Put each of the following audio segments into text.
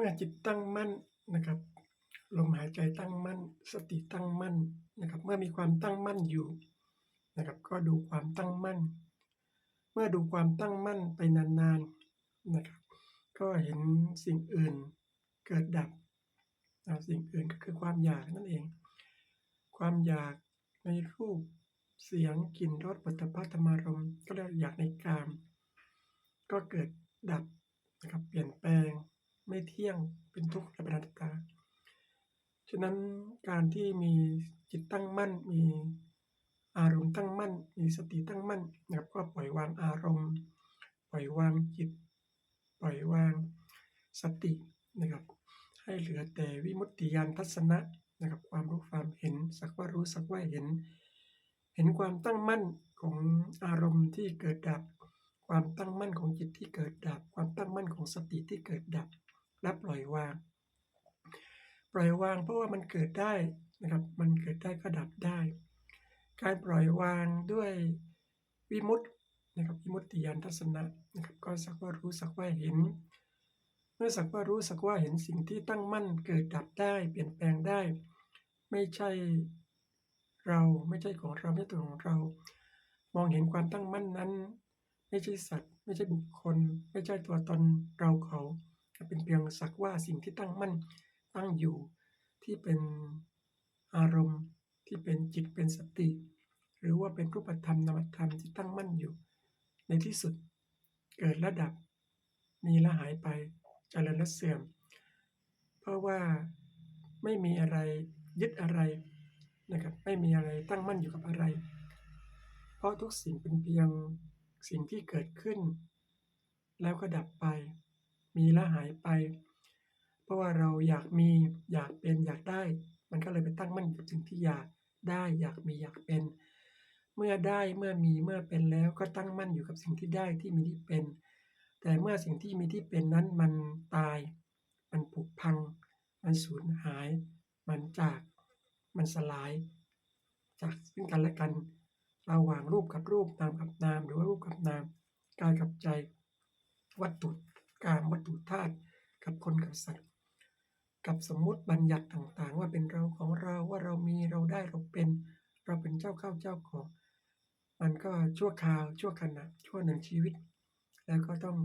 มื่อจิตตั้งมั่นนะครับลมหายใจตั้งมั่น สติตั้งมั่นนะครับ เมื่อมีความตั้งมั่นอยู่นะครับ ก็ดูความตั้งมั่น เมื่อดูความตั้งมั่นไปนานๆนะครับ ก็เห็นสิ่งอื่นเกิดดับสิ่งอื่นก็คือความอยากนั่นเอง ความอยากในรูปเสียงกลิ่นรสปัตภะธรรมารมก็เรียกอยากในกาม ก็เกิดดับนะครับเปลี่ยนแปลง ไม่เที่ยงเป็นทุกข์และเป็นอนัตตา ฉะนั้นการที่มีจิตตั้งมั่น มีอารมณ์ตั้งมั่น มีสติตั้งมั่นนะครับก็ปล่อยวางอารมณ์ ปล่อยวางจิต ปล่อยวางสตินะครับ ให้เหลือแต่วิมุตติญาณทัศนะนะครับความรู้ความเห็นสักว่ารู้สักว่าเห็น เห็นความตั้งมั่นของอารมณ์ที่เกิดดับ ความตั้งมั่นของจิตที่เกิดดับ ความตั้งมั่นของสติที่เกิดดับ และปล่อยวาง ปล่อยวางเพราะว่ามันเกิดได้นะครับ มันเกิดได้ก็ดับได้ การปล่อยวางด้วยวิมุตตินะครับวิมุตติญาณทัศนะนะครับก็สักว่ารู้สักว่าเห็น เมื่อสักว่ารู้สักว่าเห็นสิ่งที่ตั้งมั่นเกิดดับได้ เปลี่ยนแปลงได้ ไม่ใช่เราไม่ใช่ของเราไม่ใช่ตัวของเรา มองเห็นความตั้งมั่นนั้น ไม่ใช่สัตว์ ไม่ใช่บุคคล ไม่ใช่ตัวตนเราเขา เป็นเพียงสักว่าสิ่งที่ตั้งมั่นตั้งอยู่ ที่เป็นอารมณ์ที่เป็นจิตเป็นสติ หรือว่าเป็นรูปธรรมนามธรรมที่ตั้งมั่นอยู่ ในที่สุดเกิดและดับ มีและหายไปเจริญและเสื่อม เพราะว่าไม่มีอะไรยึดอะไรนะครับไม่มีอะไรตั้งมั่นอยู่กับอะไร เพราะทุกสิ่งเป็นเพียงสิ่งที่เกิดขึ้น แล้วก็ดับไป มีและหายไป เพราะว่าเราอยากมีอยากเป็นอยากได้ มันก็เลยไปตั้งมั่นกับสิ่งที่อยากได้อยากมีอยากเป็น เมื่อได้เมื่อมีเมื่อเป็นแล้วก็ตั้งมั่นอยู่กับสิ่งที่ได้ที่มีที่เป็น แต่เมื่อสิ่งที่มีที่เป็นนั้นมันตาย มันผุพัง มันสูญหาย มันจากมันสลาย จากซึ่งกันและกันระหว่างรูปกับรูปนามกับนาม หรือว่ารูปกับนามกายกับใจ วัตถุ กามวัตถุธาตุกับคนกับสัตว์ กับสมมุติบัญญัติต่างๆ ว่าเป็นเราของเราว่าเรามีเราได้เราเป็น เราเป็นเจ้าเข้าเจ้าของ มันก็ชั่วคราวชั่วขณะชั่วหนึ่งชีวิต แล้วก็ต้อง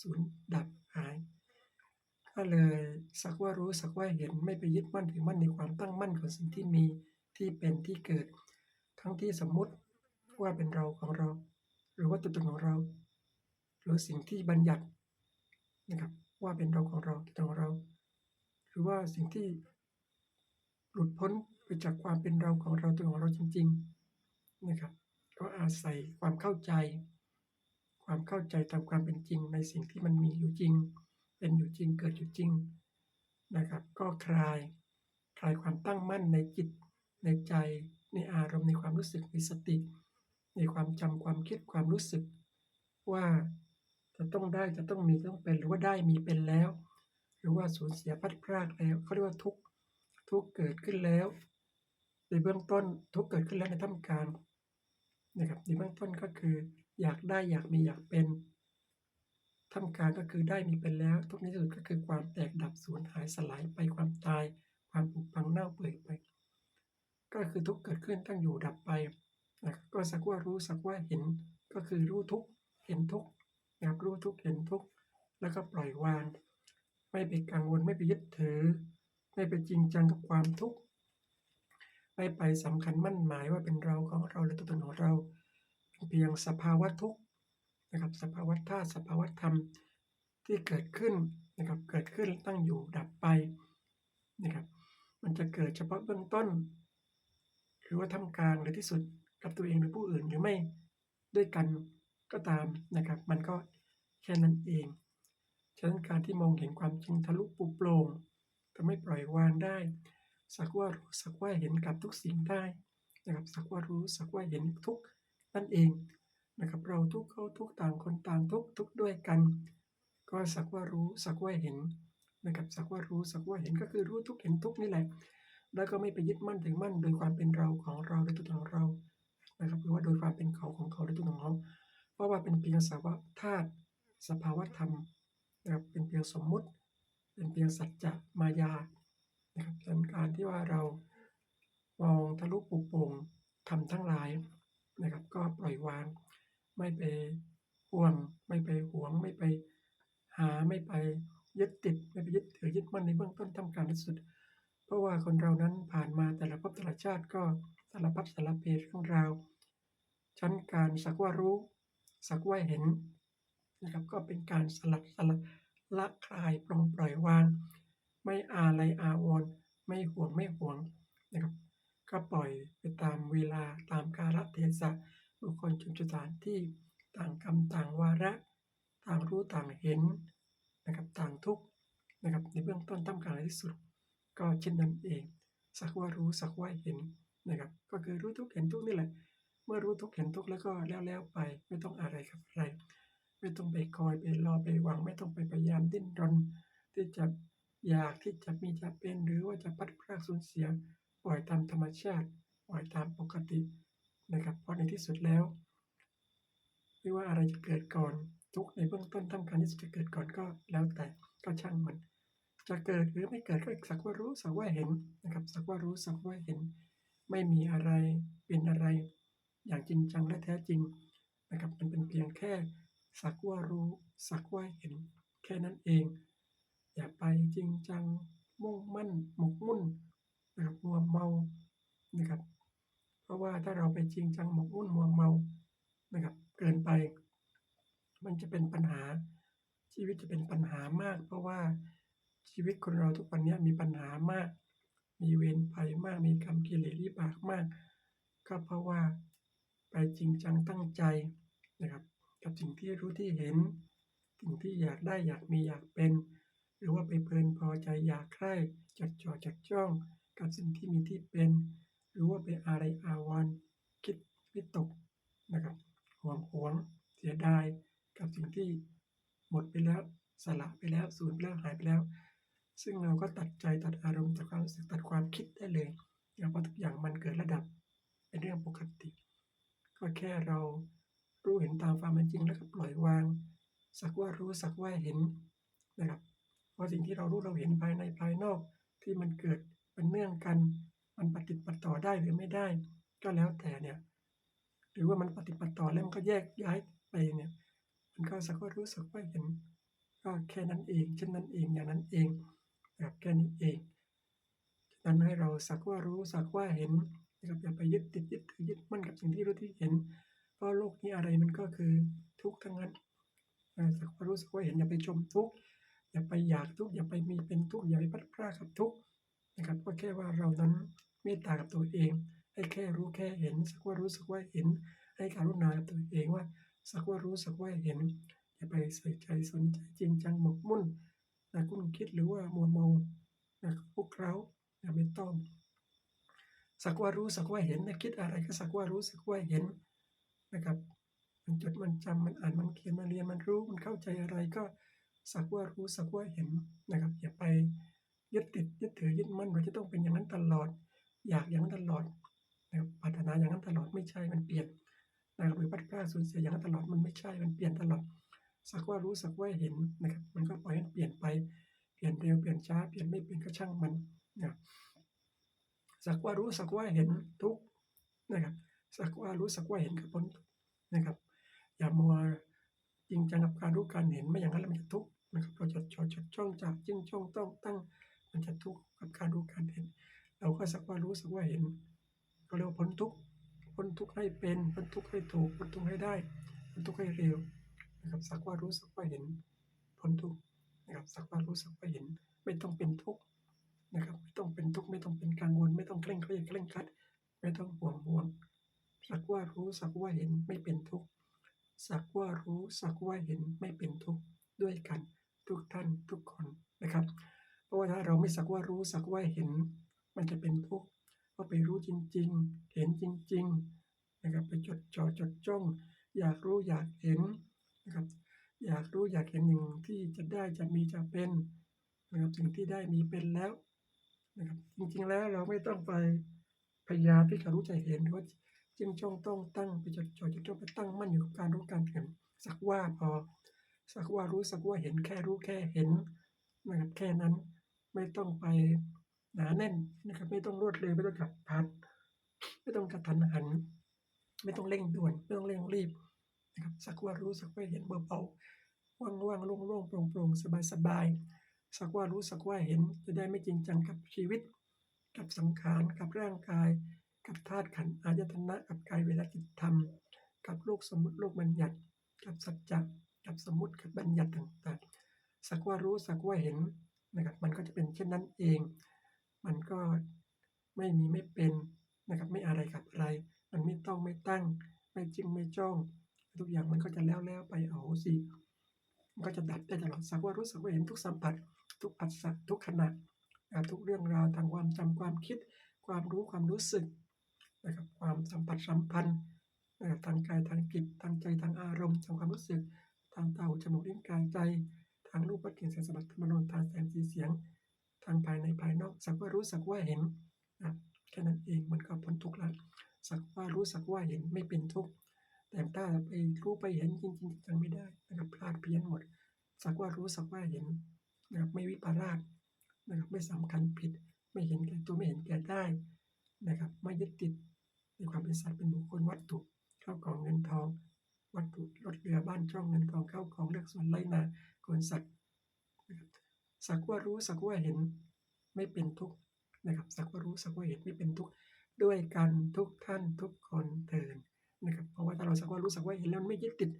สูญดับหาย ก็เลยสักว่ารู้สักว่าเห็นไม่ไปยึดมั่นถือมั่นในความตั้งมั่นของสิ่งที่มีที่เป็นที่เกิด ทั้งที่สมมุติว่าเป็นเราของเรา หรือว่าตัวตนของเรา หรือสิ่งที่บัญญัติ นะครับ ว่าเป็นเราของเราตัวของเรา หรือว่าสิ่งที่หลุดพ้นไปจากความเป็นเราของเราตัวของเราจริง ๆนะครับ ก็อาศัยความเข้าใจ ความเข้าใจตามความเป็นจริง ในสิ่งที่มันมีอยู่จริง เป็นอยู่จริงเกิดอยู่จริงนะครับ ก็คลายคลายความตั้งมั่นในจิตในใจในอารมณ์ในความรู้สึกในสติ ในความจำความคิดความรู้สึกว่า จะต้องได้จะต้องมีต้องเป็นหรือว่าได้มีเป็นแล้ว หรือว่าสูญเสียพัดพรากแล้วเขาเรียกว่าทุกทุกเกิดขึ้นแล้ว ในเบื้องต้นทุกเกิดขึ้นแล้วในท่ามกลางนะครับในเบื้องต้นก็คือ อยากได้อยากมีอยากเป็นท่ามกลางก็คือได้มีเป็นแล้ว ทุกนี้สุดก็คือความแตกดับสูญหายสลายไปความตาย ความผุพังเน่าเปื่อยไป ก็คือทุกเกิดขึ้นตั้งอยู่ดับไปนะก็สักว่ารู้สักว่าเห็นก็คือรู้ทุกเห็นทุก รับรู้ทุกเห็นทุกแล้วก็ปล่อยวาง ไม่ไปกังวลไม่ไปยึดถือ ไม่ไปจริงจังกับความทุกข์ไม่ไปสำคัญมั่นหมายว่าเป็นเราของเราหรือตัวตนของเราเป็นเพียงสภาวะทุกข์นะครับสภาวะธาตุสภาวะธรรมที่เกิดขึ้นนะครับเกิดขึ้นตั้งอยู่ดับไปนะครับมันจะเกิดเฉพาะเบื้องต้น หรือว่าทำกลางหรือที่สุดกับตัวเองหรือผู้อื่นหรือไม่ด้วยกัน ก็ตามนะครับ มันก็แค่นั้นเองฉะนั้นการที่มองเห็นความจริงทะลุปุโปร่งทำให้ปล่อยวางได้ สักว่ารู้สักว่าเห็นกับทุกสิ่งได้นะครับสักว่ารู้สักว่าเห็นทุกนั่นเองนะครับ เราทุกเขาทุกต่างคนต่างทุกทุกด้วยกัน ก็สักว่ารู้สักว่าเห็นนะครับสักว่ารู้สักว่าเห็นก็คือรู้ทุกเห็นทุกนี่แหละ แล้วก็ไม่ไปยึดมั่นถึงมั่น โดยความเป็นเราของเราโดยตัวของเรานะครับหรือว่าโดยความเป็นเขาของเขาโดยตัวของเขา เพราะว่าเป็นเพียงสภาวะธาตุสภาวะธรรมนะครับเป็นเพียงสมมุติ เป็นเพียงสัจจะมายานะครับส่วนการที่ว่าเรามองทะลุปลุกโปร่งธรรมทั้งหลายนะครับ ก็ปล่อยวาง ไม่ไปห่วง ไม่ไปหวง ไม่ไปหาไม่ไปยึดติดไม่ไปยึดถือยึดมั่นในเบื้องต้นทำการที่สุด เพราะว่าคนเรานั้นผ่านมาแต่ละภพแต่ละชาติก็สารพัดสารเพเรื่องราว ชั้นการสักว่ารู้ สักว่าเห็นนะครับก็เป็นการสลัดสลัดละคลายปลงปล่อยวาง ไม่อาลัยอาวรณ์ไม่ห่วงไม่ห่วงนะครับก็ปล่อยไปตามเวลาตามกาลเทศะบุคคลจุดสถานที่ต่างกรรมต่างวาระต่างรู้ต่างเห็นนะครับต่างทุกนะครับในเบื้องต้นทำการที่สุด ก็เช่นนั้นเอง สักว่ารู้สักว่าเห็นนะครับก็คือรู้ทุกเห็นทุกนี่แหละ เมื่อรู้ทุกเห็นทุกแล้วก็แล้วแล้วไป ไม่ต้องอะไรกับอะไร ไม่ต้องไปคอยไปรอไปหวัง ไม่ต้องไปพยายามดิ้นรน ที่จะอยากที่จะมีจะเป็นหรือว่าจะพัดพรากสูญเสียปล่อยตามธรรมชาติ ปล่อยตามปกตินะครับเพราะในที่สุดแล้ว ไม่ว่าอะไรจะเกิดก่อน ทุกในเบื้องต้นทำการที่จะเกิดก่อนก็แล้วแต่ก็ช่างมัน จะเกิดหรือไม่เกิดก็สักว่ารู้สักว่าเห็นนะครับ สักว่ารู้สักว่าเห็น ไม่มีอะไรเป็นอะไร อย่างจริงจังและแท้จริงนะครับมันเป็นเพียงแค่สักว่ารู้สักว่าเห็นแค่นั้นเอง อย่าไปจริงจังมุ่งมั่นหมกมุ่นนะครับมัวเมานะครับ เพราะว่าถ้าเราไปจริงจังหมกมุ่นมัวเมานะครับเกินไป มันจะเป็นปัญหาชีวิตจะเป็นปัญหามาก เพราะว่าชีวิตคนเราทุกวันนี้มีปัญหามาก มีเวรภัยมากมีกรรมกิเลสวิบากมาก ก็เพราะว่า จริงจังตั้งใจนะครับ กับสิ่งที่รู้ที่เห็น สิ่งที่อยากได้อยากมีอยากเป็น หรือว่าไปเพลินพอใจอยากใคร่จัดจ่อจัดจ้อง กับสิ่งที่มีที่เป็น หรือว่าไปอะไรอาวรณ์คิดวิตกนะครับห่วงหวง เสียดาย กับสิ่งที่หมดไปแล้วสละไปแล้วสูญไปแล้วหายไปแล้ว ซึ่งเราก็ตัดใจตัดอารมณ์ตัดความรู้สึกตัดความคิดได้เลยเพราะทุกอย่างมันเกิดระดับเป็นเรื่องปกติ ก็แค่เรารู้เห็นตามความเป็นจริงแล้วก็ปล่อยวาง สักว่ารู้สักว่าเห็นนะครับเพราะสิ่งที่เรารู้เราเห็นภายในภายนอกที่มันเกิดเป็นเนื่องกัน มันปฏิบัติต่อได้หรือไม่ได้ ก็แล้วแต่เนี่ยหรือว่ามันปฏิบัติต่อแล้วมันก็แยกย้ายไปเนี่ยมันก็สักว่ารู้สักว่าเห็น ก็แค่นั้นเองเช่นนั้นเองอย่างนั้นเองนะครับแค่นี้เองฉะนั้นให้เราสักว่ารู้สักว่าเห็น นะครับอย่าไปยึดติดยึดถือยึดมั่นกับสิ่งที่รู้ที่เห็น เพราะโลกนี้อะไรมันก็คือทุกข์ทั้งนั้นสักวารู้สักว่าเห็นอย่าไปชมทุกข์อย่าไปอยากทุกข์อย่าไปมีเป็นทุกข์อย่าไปพัดพลาดกับทุกข์นะครับก็แค่ว่าเรานั้นเมตตากับตัวเอง ให้แค่รู้แค่เห็น สักว่ารู้สักว่าเห็น ให้การุณากับตัวเองว่า สักว่ารู้สักว่าเห็นอย่าไปใส่ใจสนใจจริงจังหมกมุ่นนะคุ้นคิดหรือว่ามัวเมานะพวกเราอย่าไม่ต้อง สักว่ารู้สักว่าเห็นนะคิดอะไรก็สักว่ารู้สักว่าเห็นนะครับ มันจดมันจำมันอ่านมันเขียนมันเรียนมันรู้มันเข้าใจอะไรก็สักว่ารู้สักว่าเห็นนะครับ อย่าไปยึดติดยึดถือยึดมั่นว่าจะต้องเป็นอย่างนั้นตลอด อยากอย่างนั้นตลอดนะครับปรารถนาอย่างนั้นตลอดไม่ใช่มันเปลี่ยนนะครับหรือพัดพลาดสูญเสียอย่างนั้นตลอดมันไม่ใช่มันเปลี่ยนตลอด สักว่ารู้สักว่าเห็นนะครับ มันก็ปล่อยให้เปลี่ยนไปเปลี่ยนเร็วเปลี่ยนช้าเปลี่ยนไม่เปลี่ยนก็ช่างมันนะ สักว่ารู้สักว่าเห็นทุกนะครับ สักว่ารู้สักว่าเห็นกับพ้นนะครับ อย่ามัวจริงจังกับการรู้การเห็นไม่อย่างนั้นมันจะทุกข์นะครับเราจะจดจดจ้องจากจึงจ้องต้องตั้ง มันจะทุกข์กับการรู้การเห็น เราก็สักว่ารู้สักว่าเห็น ก็เรียกว่าพ้นทุกข์พ้นทุกข์ให้เป็นพ้นทุกข์ให้ถูกพ้นทุกข์ให้ได้พ้นทุกข์ให้เร็วนะครับสักว่ารู้สักว่าเห็นพ้นทุกข์นะครับสักว่ารู้สักว่าเห็น ไม่ต้องเป็นทุกข์ นะครับ ไม่ต้องเป็นทุกข์ไม่ต้องเป็นกังวล ไม่ต้องเคร่งเครียดเคร่งครัด ไม่ต้องห่วงห่วงสักว่ารู้สักว่าเห็นไม่เป็นทุกข์สักว่ารู้สักว่าเห็นไม่เป็นทุกข์ด้วยกันทุกท่านทุกคนนะครับ เพราะว่าถ้าเราไม่สักว่ารู้สักว่าเห็น มันจะเป็นทุกข์ก็ไปรู้จริง ๆ เห็นจริง ๆ นะครับไปจดจ่อจดจ้อง อยากรู้อยากเห็นนะครับ อยากรู้อยากเห็นหนึ่งที่จะได้จะมีจะเป็นนะครับสิ่งที่ได้มีเป็นแล้ว นะครับจริงๆแล้วเราไม่ต้องไปพยายามที่จะรู้ใจเห็นหรือว่าจึงจ้องต้องตั้งไปจดจ่อจดจ้องไปตั้งมั่นอยู่กับการรู้การเห็นสักว่าพอสักว่ารู้สักว่าเห็นแค่รู้แค่เห็นนะครับแค่นั้นไม่ต้องไปหนาแน่นนะครับไม่ต้องรวดเร็วไม่ต้องฉับพลันไม่ต้องกระทันหัน ไม่ต้องเร่งด่วนไม่ต้องเร่งรีบนะครับสักว่ารู้สักว่าเห็นเบาๆว่างๆโล่งๆโปร่งๆสบายๆ สักว่ารู้สักว่าเห็นจะได้ไม่จริงจังกับชีวิต กับสังขารกับร่างกาย กับธาตุขันธ์อายตนะกับกายเวลาจิตธรรม กับโลกสมมุติโลกบัญญัติ กับสัจจะกับสมมุติกับบัญญัติต่างๆ สักว่ารู้สักว่าเห็นนะครับมันก็จะเป็นเช่นนั้นเอง มันก็ไม่มีไม่เป็นนะครับไม่อะไรกับอะไร มันไม่ต้องไม่ตั้ง ไม่จริงไม่จ้อง ทุกอย่างมันก็จะแล้วแล้วไปเอาสิมันก็จะดับได้ตลอดสักว่ารู้สักว่าเห็นทุกสัมผัส ทุกปัสสะทุกขณะนะทุกเรื่องราวทางความจำความคิด ความรู้ความรู้สึกนะครับความสัมผัสสัมพันธ์นะครับทางกายทางจิตทางใจทางอารมณ์ทางความรู้สึก ทางตาหูจมูกลิ้นกายใจ ทางรูปวัตถุเสียงสัมผัสธรรมโนทางแสงสีเสียง ทางภายในภายนอกสักว่ารู้สักว่าเห็นนะแค่นั้นเองมันก็พ้นทุกข์แล้วสักว่ารู้สักว่าเห็นไม่เป็นทุกข์แต่ถ้าไปรู้ไปเห็นจริงจริงจังไม่ได้นะครับพลาดเพี้ยนหมด สักว่ารู้สักว่าเห็น นะครับไม่วิปลาสนะครับไม่สำคัญผิด ไม่เห็นแก่ตัวไม่เห็นแก่ได้นะครับไม่ยึดติดในความเป็นสัตว์เป็นบุคคลวัตถุเข้าของเงินทอง วัตถุรถเรือบ้านช่องเงินทองเข้าของเลือกส่วนไรนาคนสัตว์นะครับสักว่ารู้สักว่าเห็นไม่เป็นทุกข์นะครับสักว่ารู้สักว่าเห็นไม่เป็นทุกข์ด้วยกันทุกท่านทุกคนเถินนะครับเพราะว่าถ้าเราสักว่ารู้สักว่าเห็นแล้วมันไม่ยึดติด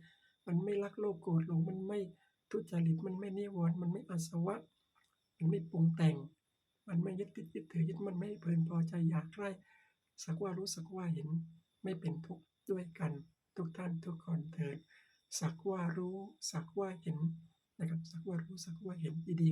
มันไม่รักโลภโกรธหลงมันไม่ ทุจริตมันไม่นิวรณ์มันไม่อาสวะ มันไม่ปรุงแต่ง มันไม่ยึดติดยึดถือยึดมันไม่เพลินพอใจอยากไร่สักว่ารู้สักว่าเห็นไม่เป็นทุกข์ด้วยกัน ทุกท่านทุกคนเถิดสักว่ารู้สักว่าเห็นนะครับสักว่ารู้สักว่าเห็นดี